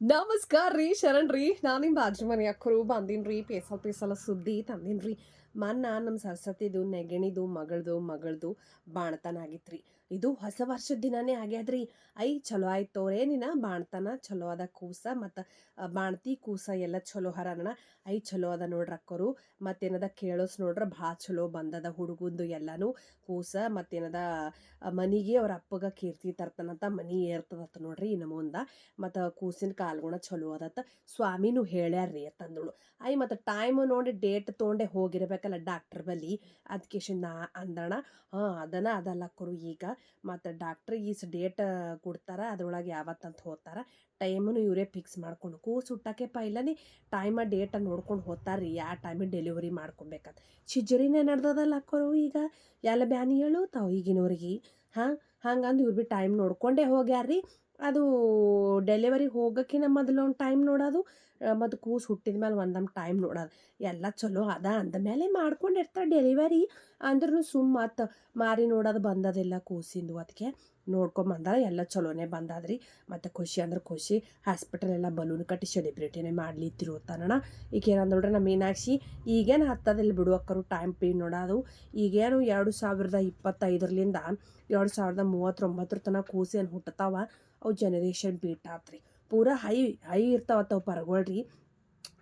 ನಮಸ್ಕಾರ ರೀ ಶರಣ್ ರೀ ನಾನು ನಿಮ್ಮ ಬಾಜು ಮನೆ ಅಕ್ಕರು ಬಂದೀನಿ ರೀ ಪೇಸಲ್ ಪೇಸಲ ಸುದ್ದಿ ತಂದೀನಿ ರೀ ಮನ್ನ ನಮ್ಮ ಸರಸ್ವತಿದು, ನೆಗಣಿದು, ಮಗಳದು ಮಗಳದು ಬಾಣತನ ಆಗಿತ್ತು ಇದು ಹೊಸ ವರ್ಷದ ದಿನನೇ ಆಗ್ಯಾದ್ರಿ. ಐ ಚಲೋ ಆಯ್ತು ನಿನ್ನ ಬಾಣ್ತನ ಚಲೋ ಅದ ಕೂಸ ಮತ್ತು ಬಾಣ್ತಿ ಕೂಸ ಎಲ್ಲ ಚಲೋ ಹರಣ ಐ ಚಲೋ ಅದ ನೋಡ್ರಿ ಅಕ್ಕರು. ಮತ್ತೇನದ ಕೇಳೋಸ್ ನೋಡ್ರ ಭಾಳ ಚಲೋ ಬಂದದ ಹುಡುಗಂದು ಎಲ್ಲನೂ. ಕೂಸ ಮತ್ತೇನದ ಮನಿಗೆ ಅವ್ರ ಅಪ್ಪಗ ಕೀರ್ತಿ ತರ್ತನಂತ ಮನಿ ಏರ್ತದತ್ತ ನೋಡ್ರಿ ಇನ್ನು ಮುಂದೆ. ಮತ್ತು ಕೂಸಿನ ಕಾಲ್ಗುಣ ಚಲೋ ಅದತ್ತ ಸ್ವಾಮಿನೂ ಹೇಳ್ಯಾರ್ರಿ ಅಂತಂದಳು ಐ, ಮತ್ತು ಟೈಮ್ ನೋಡಿ ಡೇಟ್ ತೊಗೊಂಡೆ ಹೋಗಿರ್ಬೇಕಲ್ಲ ಡಾಕ್ಟ್ರ್ ಬಲಿ ಅದಕ್ಕೆ ನಾ ಅಂದಣ, ಹಾಂ ಅದನ್ನ ಅದಲ್ಲ ಕೊರು ಈಗ. ಮತ್ತು ಡಾಕ್ಟ್ರ್ ಈಸ್ ಡೇಟ್ ಕೊಡ್ತಾರ, ಅದ್ರೊಳಗೆ ಯಾವತ್ತಂತ ಹೋಗ್ತಾರ. ಟೈಮನ್ನು ಇವರೇ ಫಿಕ್ಸ್ ಮಾಡ್ಕೊಂಡು ಕೂ ಹುಟ್ಟಕ್ಕೆ ಪೈಲನೇ ಟೈಮ ಡೇಟ ನೋಡ್ಕೊಂಡು ಹೋಗ್ತಾರೆ ರೀ ಯಾವ ಟೈಮಿಗೆ ಡೆಲಿವರಿ ಮಾಡ್ಕೊಬೇಕಂತ ಸಿಜರಿನೇ ನಡ್ದದಲ್ಲ ಅಕ್ಕೋರು ಈಗ. ಎಲ್ಲ ಬ್ಯಾನಿ ಹೇಳು ತಾವು ಈಗಿನವ್ರಿಗೆ. ಹಾಂ, ಹಂಗಂದು ಇವ್ರು ಭೀ ಟೈಮ್ ನೋಡ್ಕೊಂಡೇ ಹೋಗ್ಯಾರ್ರಿ. ಅದು ಡೆಲಿವರಿ ಹೋಗೋಕ್ಕಿಂತ ಮೊದಲು ಒಂದು ಟೈಮ್ ನೋಡೋದು ಮತ್ತು ಕೂಸು ಹುಟ್ಟಿದ ಮೇಲೆ ಒಂದೊಂದು ಟೈಮ್ ನೋಡೋದು. ಎಲ್ಲ ಚಲೋ ಅದ ಅಂದ ಮೇಲೆ ಮಾಡ್ಕೊಂಡಿರ್ತಾರೆ ಡೆಲಿವರಿ ಅಂದ್ರೂ ಸುಮ್ಮ ಮತ್ತು ಮಾರಿ ನೋಡೋದು ಬಂದದಿಲ್ಲ ಕೂಸಿಂದು ಅದಕ್ಕೆ ನೋಡ್ಕೊಂಬಂದ್ರೆ ಎಲ್ಲ ಚಲೋನೇ ಬಂದದ್ರಿ. ಮತ್ತು ಖುಷಿ ಅಂದ್ರೆ ಖುಷಿ ಹಾಸ್ಪಿಟಲ್ ಎಲ್ಲ ಬಲೂನ್ ಕಟ್ಟಿ ಸೆಲೆಬ್ರಿಟಿನೇ ಮಾಡ್ಲಿತ್ತಿರು ತನಣ ಈಗ ಏನಂದ್ ನೋಡ್ರಿ ನಮ್ಮ ಮೀನಾಕ್ಷಿ, ಈಗೇನು ಹತ್ತದಿಲ್ಲ ಬಿಡುವಕ್ಕರು ಟೈಮ್ ಪೀ ನೋಡೋದು. ಈಗೇನು ಎರಡು ಸಾವಿರದ ಇಪ್ಪತ್ತೈದರಿಂದ ಎರಡು ಸಾವಿರದ ಮೂವತ್ತೊಂಬತ್ತರ ತನಕ ಕೂಸೇನು ಹುಟ್ಟತಾವ ಅವು ಜನರೇಷನ್ ಬೀಟ್ ಆತ್ರಿ ಪೂರಾ ಹೈ ಹೈ ಇರ್ತಾವತ್ತವು ಪರಗೊಳ್ರಿ.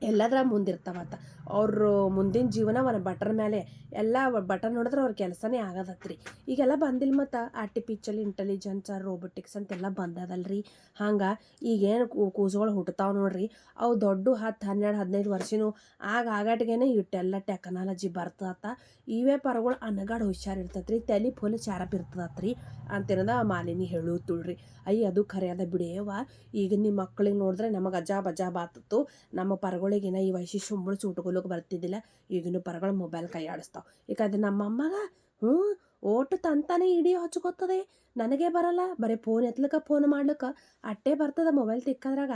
ಎಲ್ಲದ್ರ ಮುಂದಿರ್ತಾವತ್ತ ಅವರು ಮುಂದಿನ ಜೀವನ ಒಂದು ಬಟರ್ ಮೇಲೆ ಎಲ್ಲ ಬಟನ್ ನೋಡಿದ್ರೆ ಅವ್ರ ಕೆಲಸನೇ ಆಗದತ್ರಿ. ಈಗೆಲ್ಲ ಬಂದಿಲ್ಲ ಮತ್ತು ಆರ್ಟಿಫಿಷಿಯಲ್ ಇಂಟೆಲಿಜೆನ್ಸ್ ರೋಬೋಟಿಕ್ಸ್ ಅಂತೆಲ್ಲ ಬಂದದಲ್ರಿ. ಹಂಗೆ ಈಗೇನು ಕೂಸುಗಳು ಹುಟ್ಟತಾವೆ ನೋಡ್ರಿ. ಅವು ದೊಡ್ಡ ಹತ್ತು, ಹನ್ನೆರಡು, ಹದಿನೈದು ವರ್ಷನೂ ಆಗ ಆಗಾಟಿಗೆನೆ ಇಟ್ಟೆಲ್ಲ ಟೆಕ್ನಾಲಜಿ ಬರ್ತದತ್ತ. ಇವೇ ಪರಗಳು ಅನಗಾಡ್ ಹುಷಾರು ರೀ ತಲೆ ಫುಲ್ ಚಾರಪ್ ಇರ್ತದತ್ರಿ ಅಂತೇನದ ಮಾಲಿನಿ ಹೇಳುತ್ತುಳ್ರಿ. ಅಯ್ಯ ಅದು ಖರೆ ಅದ ಬಿಡೇವ. ಈಗ ನಿಮ್ಮ ಮಕ್ಳಿಗೆ ನೋಡಿದ್ರೆ ನಮಗೆ ಅಜಾಬ್ ಅಜಾಬ್ ಆತತ್ತು. ನಮ್ಮ ಪರಗಳಿಗೇನ ಈ ವಯಸ್ಸಿ ಸುಮ್ಮಳು ಚೂಟ್ಕೊಲಕ್ಕೆ ಬರ್ತಿದ್ದಿಲ್ಲ. ಈಗಿನ ಪರಗಳು ಮೊಬೈಲ್ ಕೈ ಆಡಿಸ್ತಾವೆ ಅದು ನಮ್ಮ ಅಮ್ಮಗ, ಹ್ಞೂ, ಓಟು ತಂತಾನೆ ಇಡೀ ಹಚ್ಕೋತದೆ ನನಗೆ ಬರಲ್ಲ. ಬರೀ ಫೋನ್ ಎತ್ಲಕ್ಕ ಫೋನ್ ಮಾಡ್ಲಿಕ್ಕೆ ಅಟ್ಟೆ ಬರ್ತದ ಮೊಬೈಲ್ ತಿಕ್ಕದ್ರಾಗ.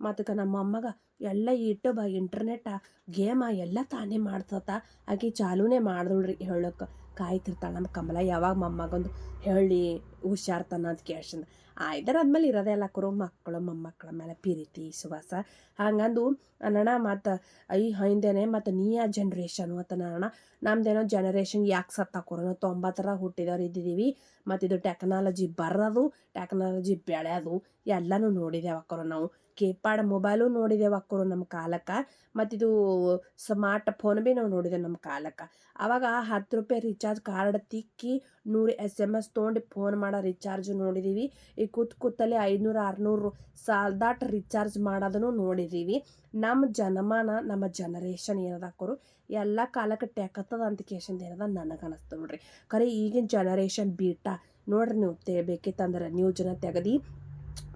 ಮತ್ತಕ ನಮ್ಮ ಅಮ್ಮಗ ಎಲ್ಲ ಯೂಟ್ಯೂಬ, ಇಂಟರ್ನೆಟ್, ಗೇಮ ಎಲ್ಲ ತಾನೇ ಮಾಡ್ತತ. ಆಕೆ ಚಾಲೂನೇ ಮಾಡ್ದಳ್ರಿ ಹೇಳಕ್ಕೆ ಕಾಯ್ತಿರ್ತಾಳೆ ನಮ್ಮ ಕಮಲ, ಯಾವಾಗ ಮೊಮ್ಮಗೊಂದು ಹೇಳಿ ಹುಷಾರ್ತನ ಅಂತ ಕೇಳ್ಸಂದ ಆಯ್ದರ ಆದ್ಮೇಲೆ ಇರೋದೇ ಎಲ್ಲ ಕುರು ಮಕ್ಕಳು ಮೊಮ್ಮಕ್ಕಳ ಮೇಲೆ ಪ್ರೀತಿ ಸುವಾಸ ಹಂಗಂದು ಅನ್ನೋಣ ಮತ್ತು ಐ ಹಿಂದೇನೆ ಮತ್ತು ನೀ ಆ ಜನ್ರೇಷನು ಅಂತ ಅನ್ನೋಣ ನಮ್ದೇನೋ ಜನರೇಷನ್ ಯಾಕೆ ಸತ್ತಾಕೋರು ನಾವು ತೊಂಬತ್ತರ ಹುಟ್ಟಿದವ್ರು ಇದ್ದಿದ್ದೀವಿ ಮತ್ತು ಇದು ಟೆಕ್ನಾಲಜಿ ಬರೋದು ಟೆಕ್ನಾಲಜಿ ಬೆಳೆಯೋದು, ಎಲ್ಲನೂ ನೋಡಿದ್ದೇವೆ ಅಕ್ಕರು ನಾವು ಕೀಪ್ಯಾಡ್ ಮೊಬೈಲು ನೋಡಿದೆವು ಅಕ್ಕರು ನಮ್ಮ ಕಾಲಕ್ಕೆ. ಮತ್ತಿದು ಸ್ಮಾರ್ಟ್ ಫೋನ್ ಭೀ ನಾವು ನೋಡಿದೆವು ನಮ್ಮ ಕಾಲಕ್ಕೆ. ಆವಾಗ ಹತ್ತು ರೂಪಾಯಿ ರೀಚಾರ್ಜ್ ಕಾರ್ಡ್ ತಿಕ್ಕಿ ನೂರು ಎಸ್ ಎಂ ಎಸ್ ತೊಗೊಂಡು ಫೋನ್ ಮಾಡೋ ರೀಚಾರ್ಜ್ ನೋಡಿದ್ದೀವಿ ಈ ಕೂತ್ ಕೂತಲ್ಲೇ ಐನೂರು, ಆರುನೂರು ಸಾಲ್ದಾಟ್ ರೀಚಾರ್ಜ್ ಮಾಡೋದನ್ನು ನೋಡಿದ್ದೀವಿ ನಮ್ಮ ಜನಮಾನ, ನಮ್ಮ ಜನರೇಷನ್ ಏನದ ಅಕ್ಕರು? ಎಲ್ಲ ಕಾಲಕ್ಕೆ ಟೆಕತ್ತದ ಅಂತ ಕೇಶನ್ ಏನದ ನನಗೆ ಅನಿಸ್ತು ನೋಡ್ರಿ. ಖರೆ ಈಗಿನ ಜನರೇಷನ್ ಬೀಟ ನೋಡ್ರಿ ನೀವು ತೇ ಬೇಕಿತ್ತಂದ್ರೆ ನೀವು ಜನ ತೆಗದಿ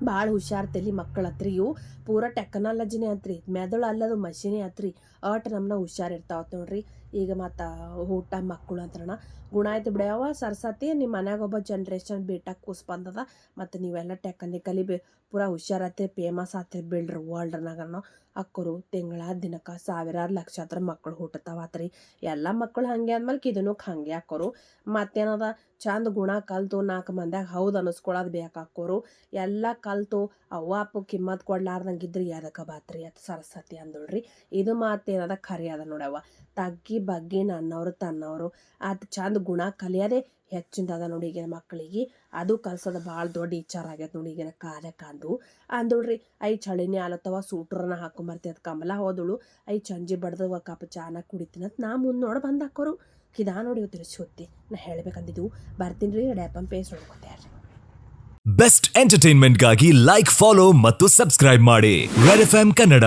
ಭಾಳ ಹುಷಾರ್ ತಲಿ ಮಕ್ಕಳ ಹತ್ರ. ಇವು ಪೂರ ಟೆಕ್ನಾಲಜಿನೇ ಆತ್ರಿ ಮೆದುಳು ಅಲ್ಲದು ಮಷಿನೇ ಆತ್ರಿ ಅಟ್ ನಮ್ಮನ್ನ ಹುಷಾರಿರ್ತಾವತ್ ನೋಡ್ರಿ. ಈಗ ಮತ್ತು ಊಟ ಮಕ್ಕಳು ಅಂತಾರಣ ಗುಣ ಆಯ್ತು ಬಿಡ್ಯಾವ ಸರಸ್ವತಿ ನಿಮ್ಮ ಮನ್ಯಾಗ ಒಬ್ಬ ಜನ್ರೇಷನ್ ಬೇಟಾಗಿ ಕೂಸ್ ಬಂದದ. ಮತ್ತು ನೀವೆಲ್ಲ ಟೆಕ್ನಿಕಲಿ ಬೇ ಪೂರಾ ಹುಷಾರತ್ತೆ ಫೇಮಸ್ ಆತ್ರಿ ಬಿಡ್ರಿ ವರ್ಲ್ಡ್ನಾಗನೋ ಅಕ್ಕರು ತಿಂಗಳ, ದಿನಕ್ಕೆ ಸಾವಿರಾರು ಲಕ್ಷಾತ್ರ ಮಕ್ಕಳು ಹುಟ್ಟತಾವತ್ರಿ. ಎಲ್ಲ ಮಕ್ಕಳು ಹಾಗೆ ಅಂದ್ಮೇಲೆ ಇದನ್ನು ಹಾಗೆ ಹಾಕೋರು ಮತ್ತೇನದ ಚಂದ ಗುಣ ಕಲ್ತು ನಾಲ್ಕು ಮಂದ್ಯಾಗ ಹೌದು ಅನ್ನಿಸ್ಕೊಳ್ಳೋದು ಬೇಕಾಕೋರು ಎಲ್ಲ ಕಲ್ತು ಅವ್ವ ಅಪ್ಪ ಕಿಮ್ಮತ್ ಕೊಡ್ಲಾರ್ದಂಗಿದ್ರಿ ಅದಕ್ಕೆ ಬಾತ್ರಿ ಅದು ಸರಸ್ವತಿ ಅಂದಳ್ರಿ ಇದು ಮಾತೇನದ ಖರೆ ಅದ ನೋಡವ್ವ ತಗ್ಗಿ ಬಗ್ಗಿ ನನ್ನವರು ತನ್ನವರು. ಅದು ಚಂದ ಗುಣ ಕಲಿಯೋದೇ ಹೆಚ್ಚಿಂದ ಅದ ನೋಡಿ ಈಗಿನ ಮಕ್ಕಳಿಗೆ. ಅದು ಕಲ್ಸೋದು ಭಾಳ ದೊಡ್ಡ ವಿಚಾರ ಆಗ್ಯದ ನೋಡಿ ಈಗಿನ ಕಾಲಕ್ಕೆ ಅಂದು ಅಂದಳ್ರಿ ಐ ಚಳಿನೇ ಆಲತ್ತವ ಸೂಟ್ರನ್ನ ಅದು ಕಮಲ ಹೋದಳು. ಐ ಚಂಜಿ ಬಡ್ದು ಕಪ್ಪ ಚಾನ ಕುಡಿತೀನಂತ ನಾ ಮುಂದೆ ನೋಡಿ ಬಂದು ಹಾಕೋರು. ಕಿದಾ ನೋಡಿ ತಿರ್ಸಿ ನಾ ಹೇಳ್ಬೇಕಂದಿದ್ದು ಬರ್ತೀನಿ ರೀ ಡ್ಯಾಪನ್ ಪೇಸ್ ನೋಡ್ಕೊತೇವ್ರಿ ಬೆಸ್ಟ್ ಎಂಟರ್ಟೈನ್ಮೆಂಟ್ಗಾಗಿ ಲೈಕ್ ಫಾಲೋ ಮತ್ತು ಸಬ್ಸ್ಕ್ರೈಬ್ ಮಾಡಿ. Red F Kannada